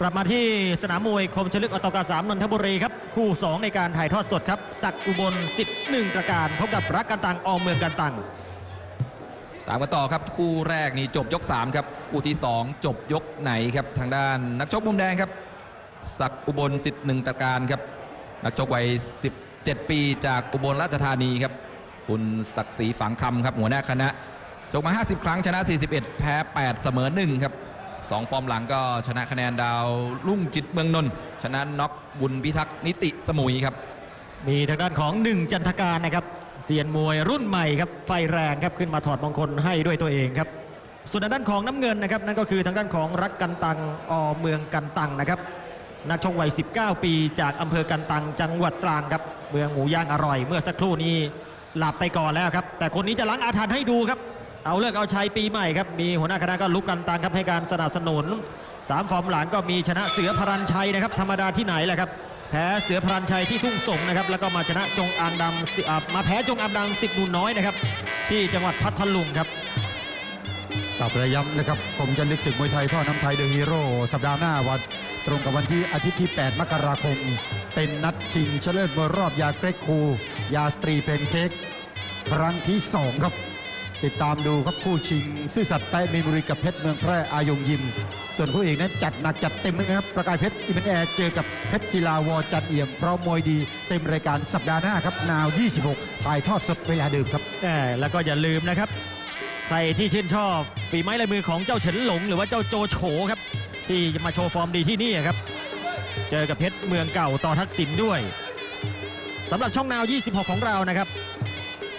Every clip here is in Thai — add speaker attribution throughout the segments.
Speaker 1: กลับมาที่สนามมวยคมชลึกอตกาสามนนทบุรีครับ คู่ 2 ในการถ่ายทอดสดครับศักอุบลสิทธิ์หนึ่งประการพบกับรักกันตังออมเมืองกันตัง
Speaker 2: ตามกันต่อครับ คู่แรกนี่จบยก 3 ครับ คู่ที่ 2 จบยกไหนครับ ทางด้านนักชกมุมแดงครับศักอุบลสิทธิ์หนึ่งตะการครับ นักชกวัย 17 ปีจากอุบลราชธานีครับ คุณศักดิ์ศรีฝังคำครับหัวหน้าคณะชกมา 50 ครั้งชนะ 41 แพ้ 8 เสมอ1ครับ สองฟอร์มหลังก็ชนะคะแนนดาวรุ่งจิตเมืองนนท์ชนะน็อกบุญพิทักษ์นิติสมุยครับ
Speaker 1: มีทางด้านของหนึ่งจันทการนะครับเซียนมวยรุ่นใหม่ครับไฟแรงครับขึ้นมาถอดมงคลให้ด้วยตัวเองครับ ส่วนทางด้านของน้ำเงินนะครับนั่นก็คือทางด้านของรักกันตังอเมืองกันตังนะครับนักชกวัย 19 ปีจากอำเภอกันตังจังหวัดตรังครับ เมืองหมูย่างอร่อย เมื่อสักครู่นี้หลับไปก่อนแล้วครับ แต่คนนี้จะล้างอาถรรพ์ให้ดูครับ เอาเลิกเอาชัยปีใหม่ครับ มีหัวหน้าคณะก็ลุกกันตังครับให้การสนับสนุนสามฟอร์มหลังก็มีชนะเสือพรันชัยนะครับ ธรรมดาที่ไหนแหละครับ แพ้เสือพรันชัยที่ทุ่งสงนะครับ แล้วก็มาชนะจงอางดำมาแพ้จงอางดำสิบนูนน้อยนะครับ ที่จังหวัดพัทลุงครับ
Speaker 3: กลับระย้ำนะครับผมจะลึกศึกมวยไทยพ่อน้ำไทยเดอะฮีโร่สัปดาห์หน้าวันตรงกับวันที่อาทิตย์ที่ 8 มกราคม เป็นนัดชิงชนะเลิศมวยรอบยาเกรกคู ยาสตรีเพนเค้กครั้งที่ 2 ครับ ติดตามดูครับคู่ชิง ซื่อสัตย์ใต้มีบุรีกับเพชรเมืองแพร่อายงยิม ส่วนคู่เอกนั้นจัดหนักจัดเต็มนะครับ ประกายเพชรอิมเนแอร์เจอกับเพชรศิลาวอจันเอี่ยม เพราะมวยดีเต็มรายการสัปดาห์หน้าครับ นาว 26ถ่ายทอดสดเวลาเดิมครับ
Speaker 1: แหมแล้วก็อย่าลืมนะครับ ใครที่ชื่นชอบฝีไม้ลายมือของเจ้าเฉินหลง หรือว่าเจ้าโจโฉครับ ที่จะมาโชว์ฟอร์มดีที่นี่ครับ เจอกับเพชรเมืองเก่าต่อทักษิณด้วยสำหรับช่องนาว 26 ของเรานะครับ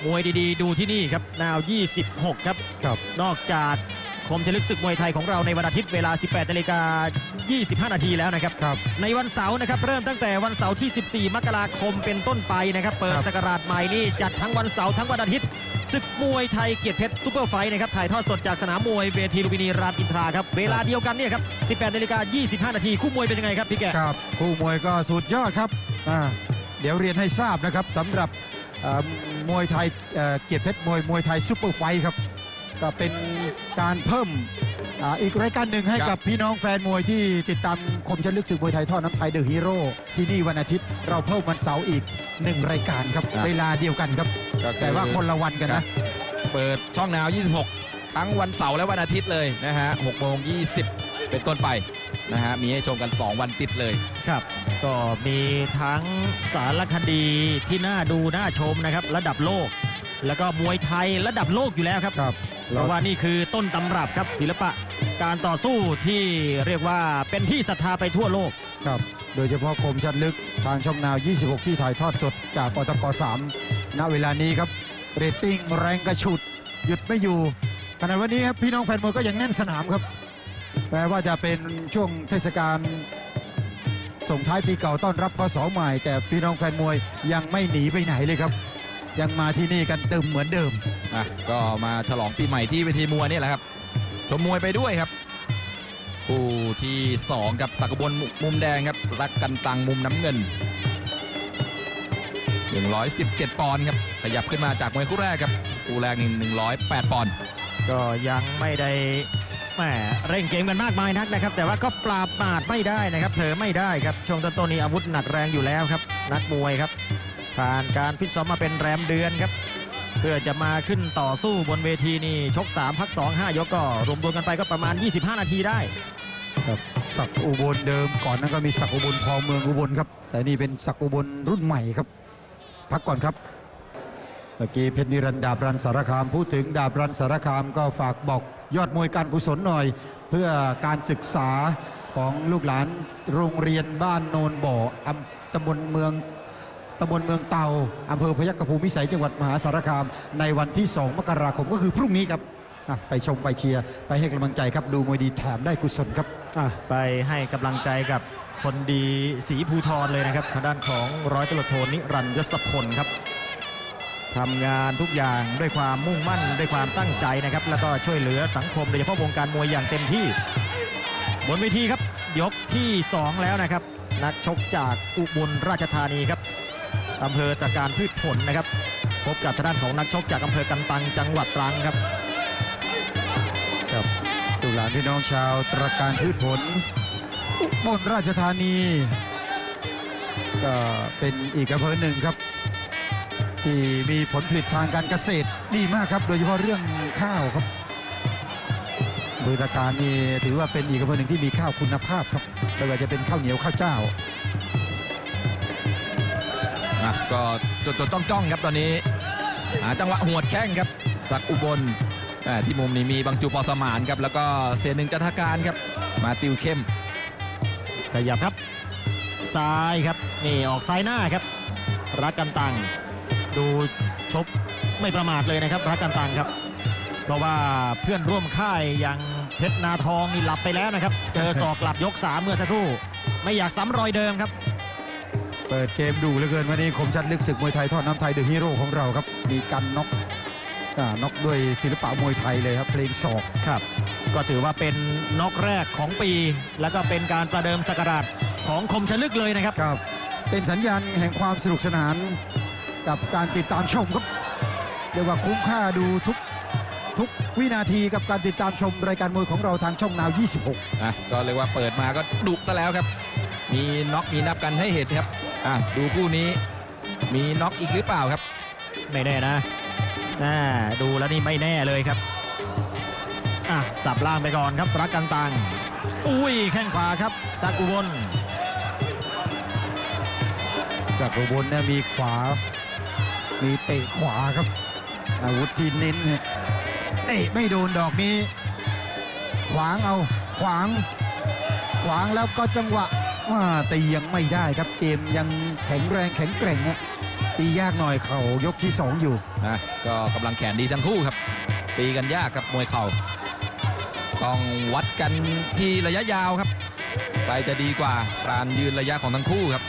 Speaker 1: มวยดีๆ ดูที่นี่ครับนาว 26 ครับ
Speaker 3: ครับ
Speaker 1: นอกจากคมชลึกศึกมวยไทยของเราในวันอาทิตย์เวลา 18นาฬิกา25 นาทีแล้วนะครับ
Speaker 3: ครับ
Speaker 1: ในวันเสาร์นะครับ เริ่มตั้งแต่วันเสาร์ที่ 14 มกราคมเป็นต้นไปนะครับ เปิด
Speaker 3: ครับ
Speaker 1: สกราชใหม่นี่จัดทั้งวันเสาร์ทั้งวันอาทิตย์ศึกมวยไทยเกียรติเพชรซูเปอร์ไฟท์นะครับถ่ายทอดสดจากสนามมวยเวทีลุมพินีรามอินทราครับเวลาเดียวกันเนี่ยครับ 18นาฬิกา25 นาทีคู่มวยเป็นยังไงครับพี่แก
Speaker 3: ครับ คู่มวยก็สุดยอดครับ อ่า เดี๋ยวเรียนให้ทราบนะครับสำหรับเอ่อ มวยไทยเอ่อเกียรติเพชรมวยมวยไทยซุปเปอร์ไฟท์ครับ ก็เป็นการเพิ่มอาอีกรายการหนึ่งให้
Speaker 2: ครั
Speaker 3: กับบพี่น้องแฟนมวยที่ติดตามคมชันลึกศึกมวยไทยทอดน้ำไทยเดอะฮีโร่ที่นี่วันอาทิตย์เราเพิ่มวันเสาร์อีกหนึ่งรายการครับ
Speaker 2: ครับ
Speaker 3: เวลาเดียวกันครับ
Speaker 2: ก็คือ
Speaker 3: แต่ว่าคนละวันกัน
Speaker 2: ครั
Speaker 3: นะ
Speaker 2: บเปิดช่องนาว 26 ทั้งวันเสาร์และวันอาทิตย์เลยนะฮะ6โมง20 เป็นต้นไป นะฮะมีให้ชมกัน 2 วันติดเลย
Speaker 1: ครับ ก็มีทั้งสารคดีที่น่าดูน่าชมนะครับ ระดับโลก แล้วก็มวยไทยระดับโลกอยู่แล้วครับ
Speaker 3: ครับ
Speaker 1: เพราะว่านี่คือต้นตำรับครับศิลปะ การต่อสู้ที่เรียกว่าเป็นที่ศรัทธาไปทั่วโลก
Speaker 3: ครับ โดยเฉพาะคมชัดลึกทางช่องนาว 26 ที่ถ่ายทอดสดจากปตก3ณเวลานี้ครับ เรตติ้งแรงกระฉุด หยุดไม่อยู่ขณะวันนี้ครับพี่น้องแฟนมวยก็ยังแน่นสนามครับ แม้ว่าจะเป็นช่วงเทศกาลส่งท้ายปีเก่าต้อนรับพศใหม่ แต่พี่น้องแฟนมวยยังไม่หนีไปไหนเลยครับ ยังมาที่นี่กันเติมเหมือนเดิม
Speaker 2: อะก็มาฉลองปีใหม่ที่เวทีมวยนี่แหละครับชมมวยไปด้วยครับคู่ที่2กับสักกบลมุมแดงครับรักกันตังมุมน้ำเงิน 117 ปอนด์ครับขยับขึ้นมาจากมวยคู่แรกครับคู่แรกนี่108 ปอนด์
Speaker 1: ก็ยังไม่ได้ แหมเร่งเกมกันมากมายนักนะครับ แต่ว่าก็ปราบปราดไม่ได้นะครับเผลอไม่ได้ครับช่วงต้นๆนี้อาวุธหนักแรงอยู่แล้วครับ นักมวยครับ ผ่านการฟิตซ้อมมาเป็นแรมเดือนครับ เพื่อจะมาขึ้นต่อสู้บนเวทีนี่ชก 3 พัก 2 5 ยกก็รวมๆกันไปก็ประมาณ 25 นาทีได้
Speaker 3: ครับศักดิ์อุบลเดิมก่อนนั้นก็มีศักดิ์อุบลพอเมืองอุบลครับ แต่นี่เป็นศักดิ์อุบลรุ่นใหม่ครับ พักก่อนครับเมื่อกี้เพชรนิรันดร์ดาบรันสารคามพูดถึงดาบรันสารคามก็ฝากบอก ยอดมวยการกุศลหน่อย เพื่อการศึกษาของลูกหลานโรงเรียนบ้านโนนบ่ออำตำบลเมืองตำบลเมืองเตาอำเภอพยัคฆภูมิสัยจังหวัดมหาสารคาม ในวันที่ 2 มกราคมก็คือพรุ่งนี้ครับไปชมไปเชียร์ไปให้กำลังใจครับดูมวยดีแถมได้กุศลครับ
Speaker 1: ไปให้กำลังใจกับคนดีสีภูทรเลยนะครับทางด้านของร้อยตำรวจโทนิรันยศพลครับ ทำงานทุกอย่างด้วยความมุ่งมั่นด้วยความตั้งใจนะครับ แล้วก็ช่วยเหลือสังคมโดยเฉพาะวงการมวยอย่างเต็มที่ บนเวทีครับ ยกที่ 2 แล้วนะครับ นักชกจากอุบลราชธานีครับอำเภอตะการพืชผลนะครับ พบกับทางด้านของนักชกจากอำเภอกันตังจังหวัดตรังครับ
Speaker 3: ครับลูกหลาพี่น้องชาวตะการพืชผลอุบลราชธานีก็เป็นอีกอำเภอหนึ่งครับ ที่มีผลผลิตทางการเกษตรดีมากครับ โดยเฉพาะเรื่องข้าวครับบืตาการนี่ถือว่าเป็นอีกอำเภอหนึ่งที่มีข้าวคุณภาพครับไม่ว่าจะเป็นข้าวเหนียวข้าวเจ้า
Speaker 2: อะก็จดจดจ้องจ้องๆครับตอนนี้หาจังหวะหวดแข้งครับสักอุบลแหม่ที่มุมนี้มีบางจูปอสมานครับ แล้วก็เสียหนึ่งจันทการครับ มาติวเข้ม
Speaker 1: ขยับครับ ซ้ายครับ นี่ออกซ้ายหน้าครับ รักกันตัง ดูชกไม่ประมาทเลยนะครับรักกันตังครับ เพราะว่าเพื่อนร่วมค่ายอย่างเพชรนาทองนี่หลับไปแล้วนะครับ เจอศอกกลับยกสามเมื่อสักครู่ ไม่อยากซ้ำรอยเดิมครับ
Speaker 3: เปิดเกมดูเหลือเกินวันนี้คมชัดลึกศึกมวยไทยทอดน้ำไทยเดอะฮีโร่ของเราครับ มีการน็อกอ่าน็อกด้วยศิลปะมวยไทยเลยครับเพลงศอก
Speaker 1: ครับ ก็ถือว่าเป็นน็อกแรกของปี แล้วก็เป็นการประเดิมสกราชของคมชลึกเลยนะครับ
Speaker 3: ครับ เป็นสัญญาณแห่งความสนุกสนาน กับการติดตามชมครับเรียกว่าคุ้มค่าดูทุกทุกวินาทีกับการติดตามชมรายการมวยของเราทางช่องนาว 26
Speaker 2: อะก็เรียกว่าเปิดมาก็ดุซะแล้วครับ มีน็อกมีนับกันให้เห็นครับอะดูคู่นี้มีน็อกอีกหรือเปล่าครับ
Speaker 1: ไม่แน่นะน่าดูแล้วนี่ไม่แน่เลยครับอะสับล่างไปก่อนครับรักกันตังอุ้ยแข้งขวาครับสักอุบล
Speaker 3: จากอุบลเนี่ยมีขวา มีเตะขวาครับ อาวุธที่เน้นเนี่ยเตะไม่โดนดอกนี้ ขวางเอาขวาง ขวางแล้วก็จังหวะว่าตียังไม่ได้ครับเกมยังแข็งแรงแข็งแกร่งฮะตียากหน่อยเขายกที่สองอยู่
Speaker 2: นะก็กำลังแขนดีทั้งคู่ครับ ตีกันยากกับมวยเข่าต้องวัดกันที่ระยะยาวครับใครจะดีกว่าการยืนระยะของทั้งคู่ครับ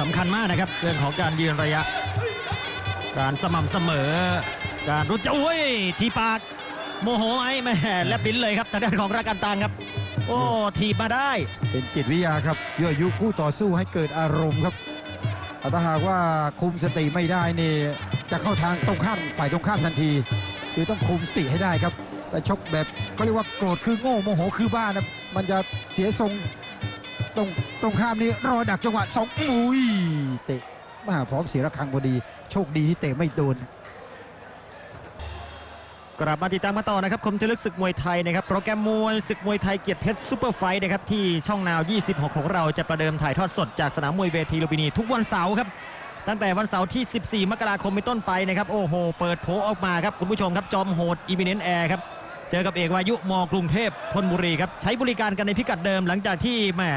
Speaker 1: สำคัญมากนะครับเรื่องของการยืนระยะ การสม่ำเสมอ การรู้จักโอ้ยทีปากโมโหไหมแม่แลบลิ้นเลยครับทางด้านของรักกันตังครับ โอ้ทีบมาได้
Speaker 3: เป็นจิตวิทยาครับยั่วยุคู่ต่อสู้ให้เกิดอารมณ์ครับถ้าหากว่าคุมสติไม่ได้นี่จะเข้าทางตรงข้ามฝ่ายตรงข้ามทันทีคือต้องคุมสติให้ได้ครับ แต่ชกแบบเขาเรียกว่าโกรธคือโง่โมโหคือบ้านะมันจะเสียทรงตรงตรงข้ามนี้รอดักจังหวะสองอุ้ยเตะ มาพร้อมเสียระฆังพอดี โชคดีที่เตะไม่โดน
Speaker 1: กลับมาติดตามกันต่อนะครับคมชลึกศึกมวยไทยนะครับโปรแกรมมวยศึกมวยไทยเกียรติเพชรซูเปอร์ไฟท์นะครับที่ช่องนาว 26 ของเราจะประเดิมถ่ายทอดสดจากสนามมวยเวทีลุมพินีทุกวันเสาร์ครับตั้งแต่วันเสาร์ที่ 14 มกราคมเป็นต้นไปนะครับโอ้โห เปิดโผออกมาครับคุณผู้ชมครับจอมโหดอีมิเนนแอร์ครับเจอกับเอกวายุมอกรุงเทพธนบุรีครับใช้บริการกันในพิกัดเดิมหลังจากที่แหม่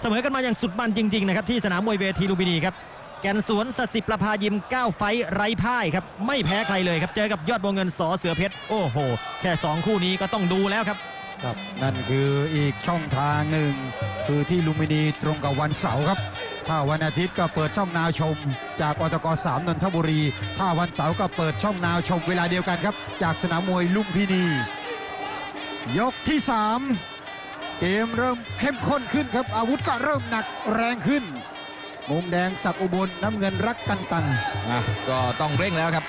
Speaker 1: เสมอกันมาอย่างสุดมันจริงๆนะครับที่สนามมวยเวทีลุมพินีครับ แกนสวนสสิประภายิม 9 ไฟท์ไร้พ่ายครับ ไม่แพ้ใครเลยครับ เจอกับยอดวงเงินสอเสือเพชร โอ้โห แค่ 2 คู่นี้ก็ต้องดูแล้วครับ
Speaker 3: ครับนั่นคืออีกช่องทางหนึ่ง คือที่ลุมพินีตรงกับวันเสาร์ครับ ถ้าวันอาทิตย์ก็เปิดช่องนาวชม จากอตกสามนนทบุรี ถ้าวันเสาร์ก็เปิดช่องนาวชมเวลาเดียวกันครับ จากสนามมวยลุมพินี ยกที่สามเกมเริ่มเข้มข้นขึ้นครับ อาวุธก็เริ่มหนักแรงขึ้น มุมแดงสักอุบลน้ำเงินรักกันตัง
Speaker 2: อะก็ต้องเร่งแล้วครับ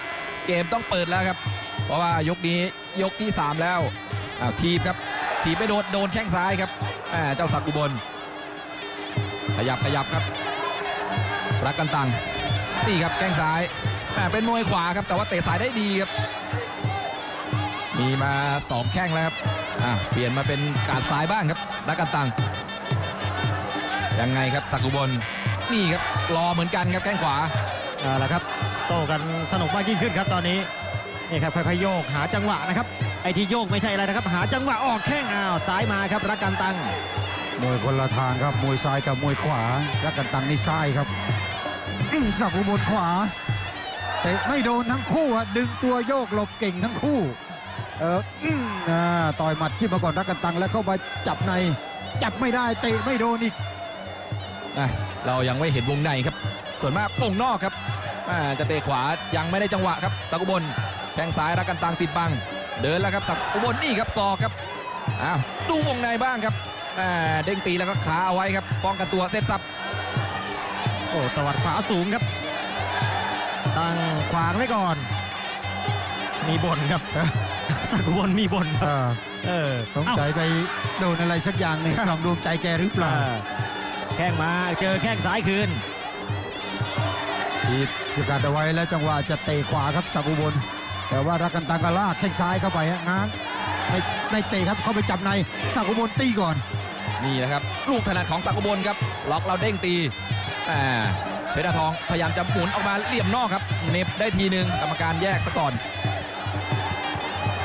Speaker 2: เกมต้องเปิดแล้วครับ เพราะว่ายกนี้ยกที่ 3 แล้วอ้าวทีบครับทีบไปโดนโดนแข้งซ้ายครับอ่าเจ้าสักอุบลขยับขยับครับ รักกันตังนี่ครับแข้งซ้ายอ่เป็นมวยขวาครับ แต่ว่าเตะซ้ายได้ดีครับ มีมาสองแข้งแล้วครับอ่าเปลี่ยนมาเป็นการซ้ายบ้างครับ รักกันตังยังไงครับสักอุบล นี่ครับรอเหมือนกันครับแข้งขวา
Speaker 1: เอาละครับ โต้กันสนุกมากยิ่งขึ้นครับตอนนี้นี่ครับค่อยๆโยกหาจังหวะนะครับ ไอ้ที่โยกไม่ใช่อะไรนะครับ หาจังหวะออกแข้งอ้าวซ้ายมาครับรักกันตัง
Speaker 3: มวยคนละทางครับมวยซ้ายกับมวยขวารักกันตังนี่ซ้ายครับอื้อสับอุบลขวาเตะไม่โดนทั้งคู่อะดึงตัวโยกหลบเก่งทั้งคู่ เอออื้ออ่าต่อยหมัดจิ้มมาก่อนรักกันตังแล้วเข้ามาจับในจับไม่ได้เตะไม่โดนอีก
Speaker 2: อะ เรายังไม่เห็นวงในครับ ส่วนมากวงนอกครับอ่าจะเตะขวายังไม่ได้จังหวะครับตะกุบลแทงซ้ายรักกันตังติดบัง เดินแล้วครับตักอุบลนี่ครับศอกครับอ้าวดูวงในบ้างครับอ่าเด้งตีแล้วก็ขาเอาไว้ครับป้องกันตัวเสร็จสับ
Speaker 1: โอ้ตวัดขวาสูงครับ ตั้งขวางไว้ก่อน มีบ่นครับสักอุบลมีบ่นครับ
Speaker 3: อ่า
Speaker 1: เออ
Speaker 3: สง
Speaker 1: เอ้า
Speaker 3: สัยไปโดนอะไรสักอย่างหนึ่งลองดวงใจแกหรือเปล่า
Speaker 1: อ่า แข้งมาเจอแข้งซ้ายคืน
Speaker 3: ทีบสกัดเอาไว้แล้วจังหวะจะเตะขวาครับสักอุบล แต่ว่ารักกันตังก็ลากแข้งซ้ายเข้าไปฮะง้างไม่ไม่เตะครับเข้าไปจับในสักอุบลตีก่อน
Speaker 2: นี่นะครับ ลูกถนัดของสักอุบลครับ ล็อกเราเด้งตีอ่าเพชรทองพยายามจะหมุนออกมาเหลี่ยมนอกครับเหน็บได้ทีหนึ่งกรรมการแยกซะก่อน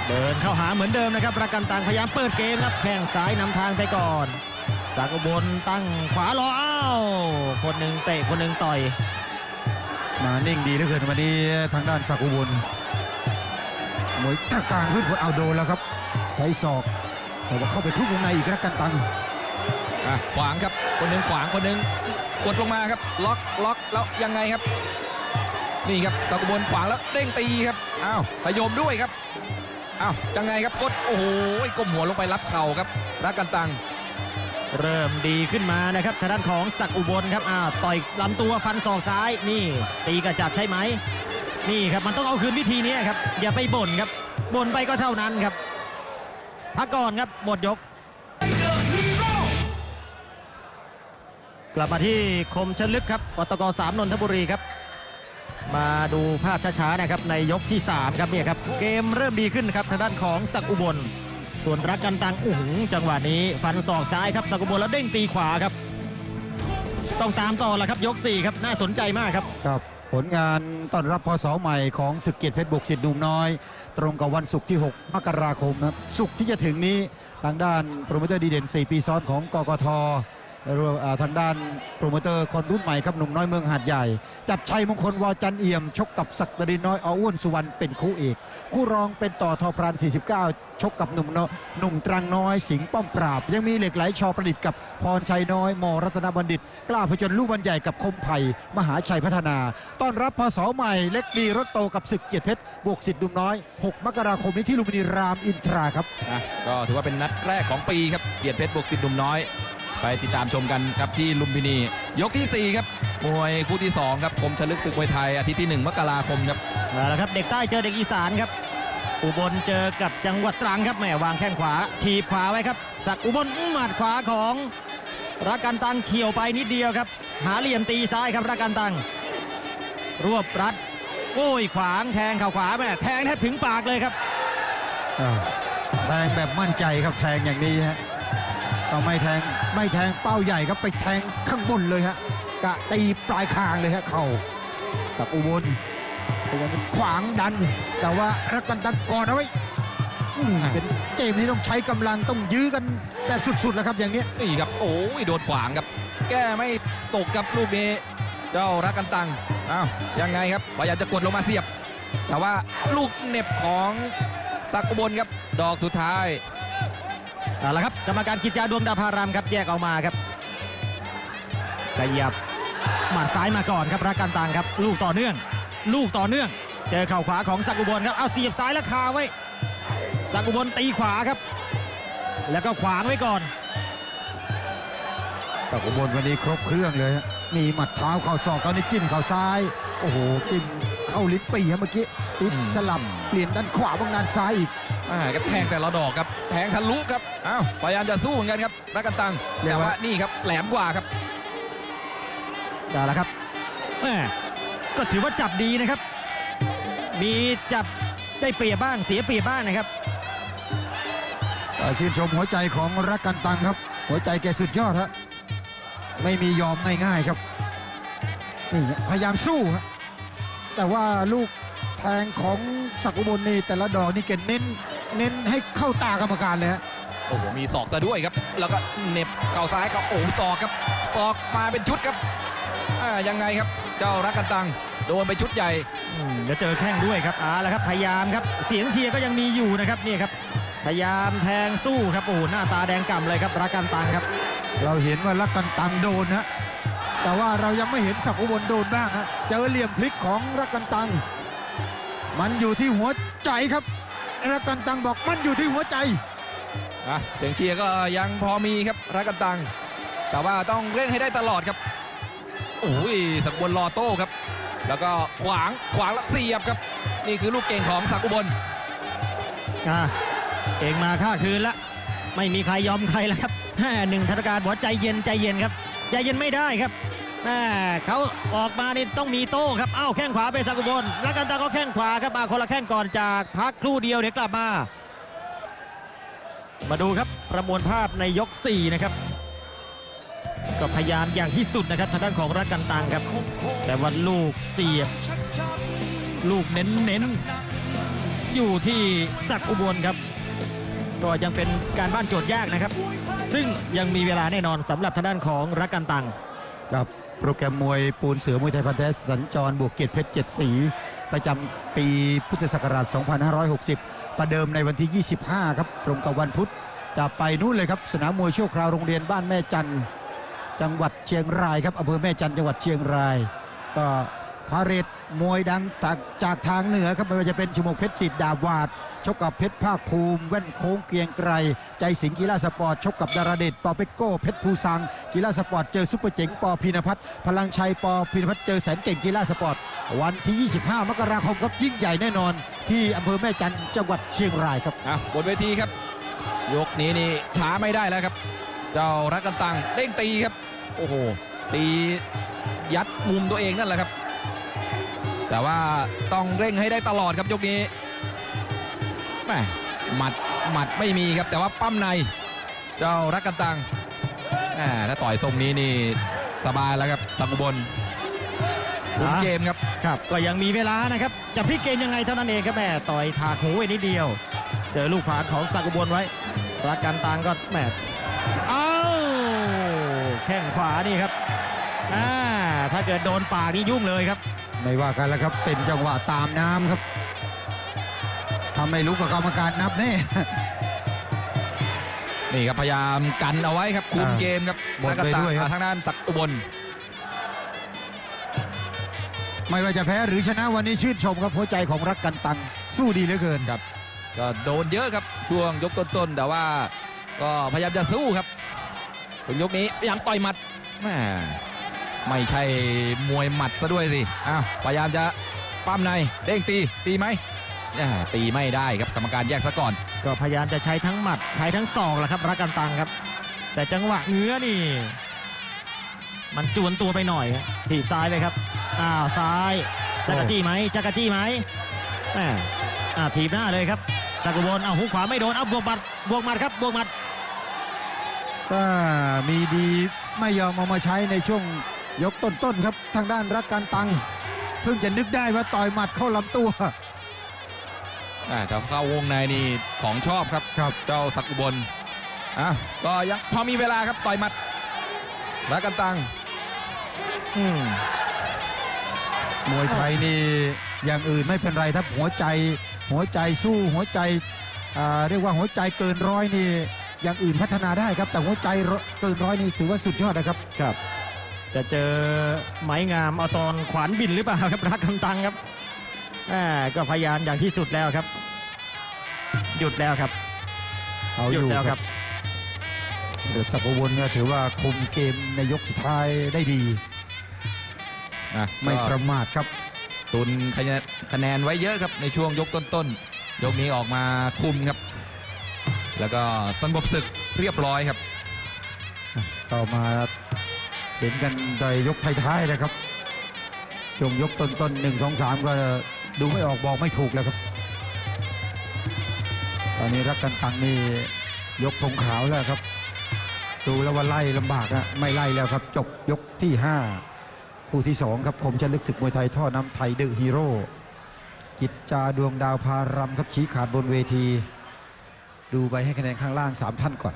Speaker 1: เดินเข้าหาเหมือนเดิมนะครับรักกันตังพยายามเปิดเกมครับแข้งซ้ายนำทางไปก่อน สักอุบลตั้งขวารออ้าวคนหนึ่งเตะคนหนึ่งต่อย
Speaker 3: มานิ่งดีเหลือเกินวันนี้ทางด้านสักอุบลมวยตะกลางขึ้นเอาโดนแล้วครับใช้ศอก แต่ว่าเข้าไปทุบวงในอีกรักกันตัง
Speaker 2: อะขวางครับคนหนึ่งขวางคนหนึ่งกดลงมาครับ ล็อกล็อกแล้วยังไงครับ นี่ครับตะกบนขวางแล้วเด้งตีครับอ้าวพยมด้วยครับอ้าวยังไงครับกดโอ้โหก้มหัวลงไปรับเข่าครับรักกันตัง
Speaker 1: เริ่มดีขึ้นมานะครับทางด้านของศักอุบลครับอ่าต่อยลำตัวฟันศอกซ้ายนี่ตีกระจับใช่ไหม นี่ครับมันต้องเอาคืนวิธีนี้ครับ อย่าไปบ่นครับบ่นไปก็เท่านั้นครับพักก่อนครับหมดยก กลับมาที่คมชลึกครับปตกสามนนทบุรีครับ มาดูภาพช้าๆนะครับในยกที่3ครับเนี่ยครับเกมเริ่มดีขึ้นครับทางด้านของศักอุบล ส่วนรักกันตังอื้อจังหวะนี้ฟันศอกซ้ายครับสกุบลแล้วเด้งตีขวาครับ ต้องตามต่อละครับยก4ครับน่าสนใจมากครับ
Speaker 3: ครับ ผลงานต้อนรับพศใหม่ของศึกเกียรติเพชรบุกสิทธิ์หนุ่มน้อย ตรงกับวันศุกร์ที่ 6 มกราคมนะครับศุกร์ที่จะถึงนี้ทางด้านโปรโมเตอร์ดีเด่น 4 ปีซ้อนของกกทและรวมอ่า ทางด้านโปรโมเตอร์คนรุ่นใหม่ครับหนุ่มน้อยเมืองหาดใหญ่ จัดชัยมงคลวอจันเอี่ยม ชกกับศักดิ์ดินน้อยออ้วนสุวรรณเป็นคู่เอก คู่รองเป็นต่อทอพราน 49 ชกกับหนุ่มน้อยหนุ่มตรังน้อยสิงห์ป้อมปราบ ยังมีเหล็กไหลชอประดิษฐ์กับพรชัยน้อยมรัตนบัณฑิต กล้าผจญลูกบรรใหญ่กับคมไผ่มหาชัยพัฒนา ต้อนรับพศใหม่เล็กดีรถโตกับศึกเกียรติเพชรบวกสิทธิ์ดุมน้อย 6 มกราคมนี้ที่ลุมพินีรามอินทราครับ
Speaker 2: ก็ถือว่าเป็นนัดแรกของปีครับเกียรติเพชรบวกสิทธิ์หนุ่มน้อย ไปติดตามชมกันครับที่ลุมพินี ยกที่ 4 ครับ มวยคู่ที่ 2 ครับคมชลึกศึกมวยไทยอาทิตย์ที่ 1 มกราคมครับ
Speaker 1: มาแล้วครับ เด็กใต้เจอเด็กอีสานครับ อุบลเจอกับจังหวัดตรังครับแหม่วางแข้งขวาทีบขวาไว้ครับ สักดิ์อุบลอื้อหมัดขวาของรักกันตังเฉียวไปนิดเดียวครับ หาเหลี่ยมตีซ้ายครับรักกันตัง รวบรัดโอ้ยขวางแทงเข่าขวาแม่แทงแทบถึงปากเลยครับ
Speaker 3: อ่าแทงแบบมั่นใจครับแทงอย่างนี้ฮะ ก็ไม่แทงไม่แทงเป้าใหญ่ครับไปแทงข้างบนเลยฮะกะตีปลายคางเลยฮะเข่ากับอุบลอุบลขวางดัน แต่ว่ารักกันตังกอนเอาไว้อืมเป็นเกมนี้ต้องใช้กำลังต้องยื้อกันแต่สุดๆแล้วครับอย่างนี้
Speaker 2: นี่ครับโอ้ยโดนขวางครับ แก้ไม่ตกครับลูกนี้เจ้ารักกันตังอ้าวยังไงครับพยายามจะกดลงมาเสียบ แต่ว่าลูกเหน็บของสักอุบลครับ ดอกสุดท้าย
Speaker 1: เอาละครับกรรมการกิจจาดวงดาภารามครับแยกออกมาครับขยับหมัดซ้ายมาก่อนครับรักกันตังครับ ลูกต่อเนื่อง ลูกต่อเนื่อง เจอเข่าขวาของสักอุบลครับเอาเสียบซ้ายแล้วคาไว้สักอุบลตีขวาครับ แล้วก็ขวางไว้ก่อน
Speaker 3: สักอุบลวันนี้ครบเครื่องเลย มีหมัดเท้าเข่าศอกตอนนี้จิ้มเข่าซ้าย โอ้โหจิ้มเข้าลิ้นปี่เมื่อกี้ ติด
Speaker 2: อืม
Speaker 3: สลับเปลี่ยนด้านขวาบ้างด้านซ้ายอีก
Speaker 2: อ่าครับแทงแต่ละดอกครับแทงทะลุครับอ้าวพยายามจะสู้เหมือนกันครับรักกันตัง
Speaker 3: เรีย
Speaker 2: แต่
Speaker 3: กว่า
Speaker 2: ว่านี่ครับแหลมกว่าครับ
Speaker 1: เอาละครับแม่ก็ถือว่าจับดีนะครับ มีจับได้เปรียบบ้างเสียเปรียบบ้างนะครับ
Speaker 3: เอ่อชื่นชมหัวใจของรักกันตังครับ หัวใจแกสุดยอดฮะไม่มียอมง่ายๆครับนี่ฮะพยายามสู้ฮะแต่ว่าลูก แทงของศักดิ์อุบลนี่แต่ละดอกนี่แกเน้นเน้นให้เข้าตากรรมการเลยฮะ
Speaker 2: โอ้โหมีศอกซะด้วยครับ แล้วก็เหน็บเข่าซ้ายครับโอ้โหศอกครับศอกมาเป็นชุดครับอ่ายังไงครับ เจ้ารักกันตังโดนไปชุดใหญ่
Speaker 1: อืมเดี๋ยวเจอแข้งด้วยครับเอาละครับ พยายามครับ เสียงเชียร์ก็ยังมีอยู่นะครับนี่ครับ พยายามแทงสู้ครับโอ้โหหน้าตาแดงก่ำเลยครับรักกันตังครับ
Speaker 3: เราเห็นว่ารักกันตังโดนฮะแต่ว่าเรายังไม่เห็นศักดิ์อุบลโดนบ้างฮะเจอเหลี่ยมพลิกของรักกันตัง มันอยู่ที่หัวใจครับรักกันตังบอกมันอยู่ที่หัวใจ
Speaker 2: อะเสียงเชียร์ก็ยังพอมีครับรักกันตัง แต่ว่าต้องเร่งให้ได้ตลอดครับโอ้ยสักอุบลรอโต้ครับ แล้วก็ขวางขวางแล้วเสียบครับ นี่คือลูกเก่งของสักอุบล
Speaker 1: อะเองมาค่าคืนละไม่มีใครยอมใครแล้วครับแม่หนึ่งธนการบอกว่าใจเย็นใจเย็นครับ ใจเย็นไม่ได้ครับ แม่เขาออกมานี่ต้องมีโต้ครับอ้าวแข้งขวาเป็นสักอุบลแล้วกันตาก็แข้งขวาครับมาคนละแข้งก่อนจากพักครู่เดียวเดี๋ยวกลับมา มาดูครับประมวลภาพในยก 4 นะครับ ก็พยายามอย่างที่สุดนะครับทางด้านของรักกันตังครับ แต่ว่าลูกเสียบ ลูกเน้นๆอยู่ที่ศักอุบลครับ ก็ยังเป็นการบ้านโจทย์ยากนะครับ ซึ่งยังมีเวลาแน่นอนสำหรับทางด้านของรักกันตัง
Speaker 3: กับ โปรแกรมมวยปูนเสือมวยไทยพันธ์แท้สัญจรบวกเกียรติเพชรเจ็ดสีประจำปีพุทธศักราช 2560 ประเดิมในวันที่ 25 ครับ ตรงกับวันพุธ จะไปนู่นเลยครับ สนามมวยชั่วคราวโรงเรียนบ้านแม่จันจังหวัดเชียงรายครับอำเภอแม่จันจังหวัดเชียงราย ก็ พาเรดมวยดังจากจากทางเหนือครับไม่ว่าจะเป็นชมกเพชรสิทธิ์ดาวาดชกกับเพชรภาคภูมิแว่นโค้งเกรียงไกรใจสิงห์กีฬาสปอร์ตชกกับดาราเดชปอเปกโก้เพชรภูซังกีฬาสปอร์ตเจอซุปเปอร์เจ๋งปอพินพัฒน์พลังชัยปอพินพัฒน์เจอแสนเก่งกีฬาสปอร์ตวันที่ 25 มกราคมครับยิ่งใหญ่แน่นอน ที่อำเภอแม่จันจังหวัดเชียงรายครับ
Speaker 2: อะบนเวทีครับ ยกนี้นี่ช้าไม่ได้แล้วครับ เจ้ารักกันตังเด้งตีครับ โอ้โหตียัดมุมตัวเองนั่นแหละครับ แต่ว่าต้องเร่งให้ได้ตลอดครับยกนี้แหมหมัดหมัดไม่มีครับ แต่ว่าปั้มใน เจ้ารักกันตังแหมถ้าต่อยตรงนี้นี่สบายแล้วครับตังอุบลคุมเกมครับ
Speaker 1: ครับ ก็ยังมีเวลานะครับ จะพลิกเกมยังไงเท่านั้นเองครับแม่ต่อยถากหูไว้นิดเดียว เจอลูกขวาของสักดิ์อุบลไว้รักกันตังก็แหมเอ้าแข้งขวานี่ครับอ่าถ้าเกิดโดนปากนี่ยุ่งเลยครับ
Speaker 3: ไม่ว่ากันแล้วครับเป็นจังหวะตามน้ำครับทำไม่รู้กับกรรมการนับแน่
Speaker 2: นี่ครับพยายามกันเอาไว้ครับคุม
Speaker 3: อ่า
Speaker 2: เกมครับ
Speaker 3: บนไปด้วยครับ
Speaker 2: ทางด้านตักอุบล
Speaker 3: ไม่ว่าจะแพ้หรือชนะวันนี้ชื่นชมครับหัวใจของรักกันตังสู้ดีเหลือเกิน
Speaker 2: ครับ ก็โดนเยอะครับช่วงยกต้นๆแต่ว่า ก็พยายามจะสู้ครับถึงยกนี้พยายามต่อยหมัดแม่ ไม่ใช่มวยหมัดซะด้วยสิอ้าวพยายามจะปั้มในเด้งตีตีไหมอ่าตีไม่ได้ครับกรรมการแยกซะก่อน
Speaker 1: ก็พยายามจะใช้ทั้งหมัดใช้ทั้งศอกแหละครับรักกันตังครับ แต่จังหวะเงื้อนี่ มันจวนตัวไปหน่อยครับถีบซ้ายไปครับอ้าวซ้ายจักรจี้ไหมจักรจี้ไหมแหมอ่าถีบหน้าเลยครับจักรวลเอาหุกขวาไม่โดนเอาบวกหมัดบวกหมัดครับบวกหมัด
Speaker 3: ก็มีดีไม่ยอมเอามาใช้ในช่วง ยกต้นๆครับทางด้านรักการตังเพิ่งจะนึกได้ว่าต่อยหมัดเข้าลำตัว
Speaker 2: อ่าแต่เข้าวงในนี่ของชอบครับ
Speaker 3: ครับ
Speaker 2: เจ้าสักอุบลอะก็ยังพอมีเวลาครับต่อยหมัดแล้วกันตัง
Speaker 1: อืม
Speaker 3: มวยไทยนี่อย่างอื่นไม่เป็นไรถ้าหัวใจ หัวใจสู้หัวใจอ่าเรียกว่าหัวใจเกินร้อยนี่อย่างอื่นพัฒนาได้ครับ แต่หัวใจเกินร้อยนี่ถือว่าสุดยอดนะครับ
Speaker 1: ครับ จะเจอไม้งามเอาตอนขวานบินหรือเปล่าครับรักกันตังครับแหมก็พยายามอย่างที่สุดแล้วครับ หยุดแล้วครับ
Speaker 3: เอา
Speaker 1: ห
Speaker 3: อ
Speaker 1: ยุด
Speaker 3: ยู่
Speaker 1: แล้ว
Speaker 3: ค
Speaker 1: ค
Speaker 3: รั
Speaker 1: รั
Speaker 3: บบเดือดสักวนก็ถือว่าคุมเกมในยกสุดท้ายได้ดี
Speaker 2: อะ
Speaker 3: ไม่
Speaker 2: ก็
Speaker 3: ประมาทครับ
Speaker 2: ตุนคะแนนคะแนนไว้เยอะครับในช่วงยกต้นๆยกนี้ออกมาคุมครับ แล้วก็สงบศึกเรียบร้อยครับ
Speaker 3: ต่อมา เห็นกันในยกท้ายๆนะครับช่วงยกต้นๆหนึ่งสองสามก็ดูไม่ออกบอกไม่ถูกแล้วครับ ตอนนี้รักกันตังนี่ยกธงขาวแล้วครับ ดูแล้วว่าไล่ลำบากอะไม่ไล่แล้วครับ จบยกที่ห้าคู่ที่สองครับคมชันลึกศึกมวยไทยท่อน้ำไทยเดอะฮีโร่กิจจาดวงดาวพารำครับชี้ขาดบนเวที ดูไปให้คะแนนข้างล่างสามท่านก่อน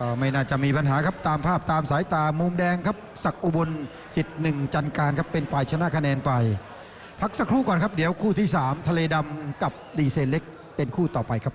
Speaker 3: ก็ไม่น่าจะมีปัญหาครับตามภาพตามสายตามุมแดงครับศักอุบลสิทธิ์หนึ่งจันการครับเป็นฝ่ายชนะคะแนนไปพักสักครู่ก่อนครับเดี๋ยวคู่ที่ 3 ทะเลดำกับดีเซเล็กเป็นคู่ต่อไปครับ